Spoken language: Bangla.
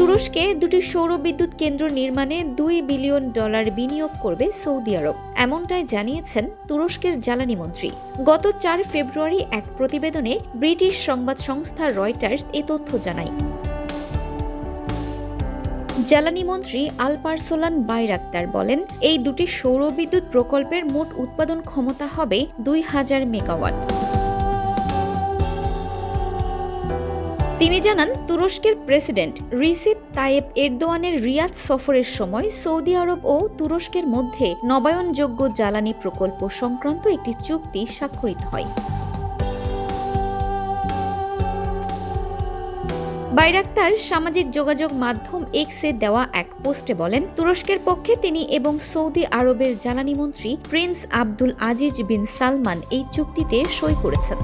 তুরস্কে দুটি সৌর বিদ্যুৎ কেন্দ্র নির্মাণে দুই বিলিয়ন ডলার বিনিয়োগ করবে সৌদি আরব। এমনটাই জানিয়েছেন তুরস্কের জ্বালানি মন্ত্রী। গত চার ফেব্রুয়ারি এক প্রতিবেদনে ব্রিটিশ সংবাদ সংস্থা রয়টার্স এ তথ্য জানায়। জ্বালানি মন্ত্রী আলপারসোলান বাইরাক্তার বলেন, এই দুটি সৌর বিদ্যুৎ প্রকল্পের মোট উৎপাদন ক্ষমতা হবে দুই হাজার মেগাওয়াট। তিনি জানান, তুরস্কের প্রেসিডেন্ট রিসিপ তায়েব এরদোয়ানের রিয়াদ সফরের সময় সৌদি আরব ও তুরস্কের মধ্যে নবায়নযোগ্য জ্বালানি প্রকল্প সংক্রান্ত একটি চুক্তি স্বাক্ষরিত হয়। বাইরাক্তার সামাজিক যোগাযোগ মাধ্যম এক্সে দেওয়া এক পোস্টে বলেন, তুরস্কের পক্ষে তিনি এবং সৌদি আরবের জ্বালানি মন্ত্রী prince Abdul Aziz bin Salman এই চুক্তিতে সই করেছেন।